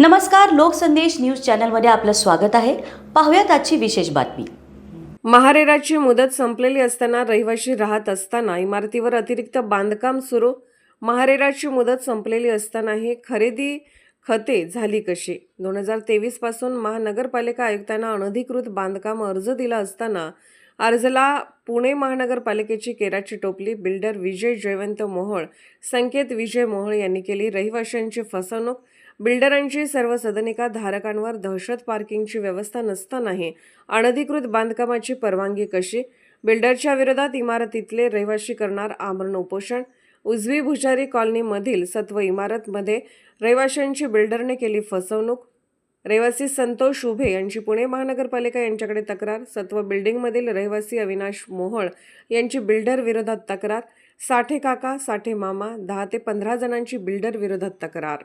नमस्कार लोकसंदेश न्यूज चॅनलमध्ये आपलं स्वागत आहे. पाहूयात आजची विशेष बातमी. महारेराची मुदत संपलेली असताना रहिवाशी राहत असताना इमारतीवर अतिरिक्त बांधकाम सुरू. महारेराची मुदत संपलेली असतानाही खरेदी खते झाली कशी? दोन हजार तेवीसपासून महानगरपालिका आयुक्तांना अनधिकृत बांधकाम अर्ज दिला असताना अर्जला पुणे महानगरपालिकेची केराची टोपली बिल्डर विजय जयवंत मोहोळ संकेत विजय मोहोळ यांनी केली. रहिवाशांची फसवणूक बिल्डरांची सर्व सदनिका धारकांवर दहशत पार्किंगची व्यवस्था नसतानाही अनधिकृत बांधकामाची परवानगी कशी? बिल्डरच्या विरोधात इमारतीतले रहिवाशी करणार आमरण उपोषण? उजवी भुजारी कॉलनीमधील सत्व इमारतमध्ये रहिवाशांची बिल्डरने केली फसवणूक? रहिवासी संतोष उभे यांची पुणे महानगरपालिका यांच्याकडे तक्रार? सत्व बिल्डिंगमधील रहिवासी अविनाश मोहोळ यांची बिल्डर विरोधात तक्रार? साठे काका साठे मामा दहा ते पंधरा जणांची बिल्डर विरोधात तक्रार?